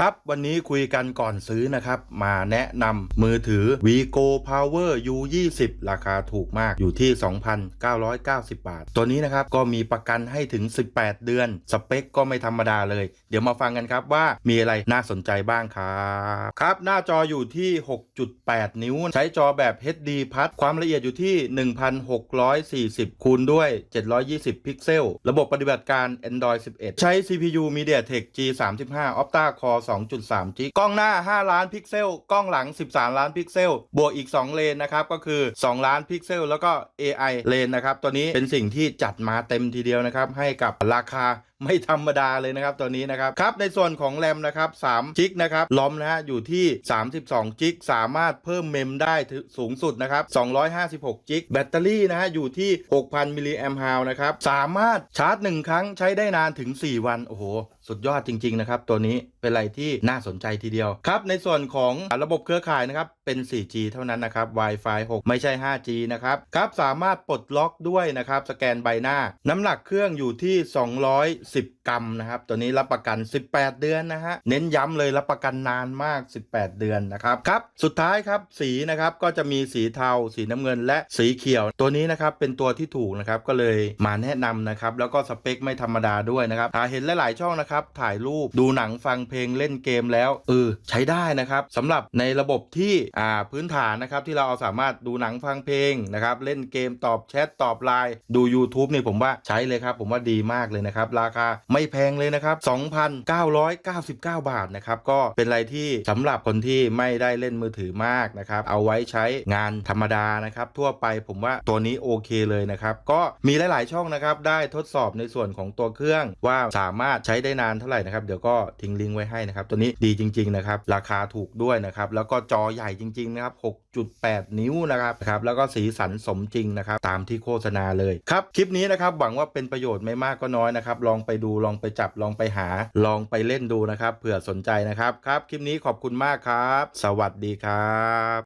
ครับวันนี้คุยกันก่อนซื้อนะครับ มาแนะนำมือถือ Vigo Power U20 ราคาถูกมากอยู่ที่ 2,990 บาท ตัวนี้นะครับก็มีประกันให้ถึง 18 เดือน สเปคก็ไม่ธรรมดาเลย เดี๋ยวมาฟังกันครับว่ามีอะไรน่าสนใจบ้างครับครับ หน้าจออยู่ที่ 6.8 นิ้ว ใช้จอแบบ HD พัดความละเอียดอยู่ที่ 1,640 คูณด้วย 720 พิกเซล ระบบปฏิบัติการ Android 11 ใช้ CPU MediaTek G35 Opta Core 2.3 g กล้องหน้า 5 ล้านพิกเซล กล้องหลัง 13 ล้านพิกเซล บวกอีก 2 เลนนะครับ ก็คือ 2 ล้านพิกเซล แล้วก็ AI เลนนะครับ ตัวนี้เป็นสิ่งที่จัดมาเต็มทีเดียวนะครับ ให้กับราคาไม่ธรรมดาเลยนะครับตัวนี้นะครับครับในส่วนของแรมนะครับ3จิกนะครับลอมนะฮะอยู่ที่ 32จิกสามารถเพิ่มเมมได้ถึงสูงสุดนะครับ256จิกแบตเตอรี่นะฮะอยู่ที่ 6,000มิลลิแอมป์ฮาวนะครับสามารถชาร์จ 1 ครั้งใช้ได้นานถึง 4 วัน โอ้โห สุดยอดจริง ๆ นะครับ ตัวนี้เป็นอะไรที่น่าสนใจทีเดียวครับ ในส่วนของระบบเครือข่ายนะครับ เป็น 4G เท่านั้นนะครับ Wi-Fi 6 ไม่ใช่ 5G นะครับ ครับ สามารถปลดล็อกด้วยนะครับ สแกนใบหน้า น้ำหนักเครื่องอยู่ที่10 กรัมนะครับ ตัวนี้รับประกัน 18 เดือนนะฮะ เน้นย้ำเลยรับประกันนานมาก 18 เดือนนะครับ ครับ สุดท้ายครับสีนะครับก็จะมีสีเทา สีน้ำเงิน และสีเขียว ตัวนี้นะครับเป็นตัวที่ถูกนะครับ ก็เลยมาแนะนำนะครับ แล้วก็สเปคไม่ธรรมดาด้วยนะครับหาเห็นหลาย ๆ ช่องนะครับ ถ่ายรูป ดูหนัง ฟังเพลง เล่นเกมแล้ว เออ ใช้ได้นะครับสำหรับในระบบที่อ่าพื้นฐานนะครับที่เราเอาสามารถดูหนังฟังเพลงนะครับ เล่นเกมตอบแชทตอบไลน์ดู YouTube นี่ผมว่าใช้เลยครับ ผมว่าดีมากเลยนะครับราคาไม่แพงเลยนะครับ 2,999 บาทนะครับ ก็เป็นอะไรที่สำหรับคนที่ไม่ได้เล่นมือถือมากนะครับ เอาไว้ใช้งานธรรมดานะครับ ทั่วไปผมว่าตัวนี้โอเคเลยนะครับ ก็มีหลาย ๆ ช่องนะครับ ได้ทดสอบในส่วนของตัวเครื่องว่าสามารถใช้ได้นานเท่าไหร่นะครับ เดี๋ยวก็ทิ้งลิงก์ไว้ให้นะครับ ตัวนี้ดีจริง ๆ นะครับ ราคาถูกด้วยนะครับ แล้วก็จอใหญ่จริง ๆ นะครับ 6.8 นิ้วนะครับครับ แล้วก็สีสันสมจริงนะครับ ตามที่โฆษณาเลยครับ คลิปนี้นะครับ หวังว่าเป็นประโยชน์ไม่มากก็น้อยนะครับ ลองไปดูลองไปจับลองไปหา ลองไปเล่นดูนะครับเผื่อสนใจนะครับครับ คลิปนี้ขอบคุณมากครับ สวัสดีครับ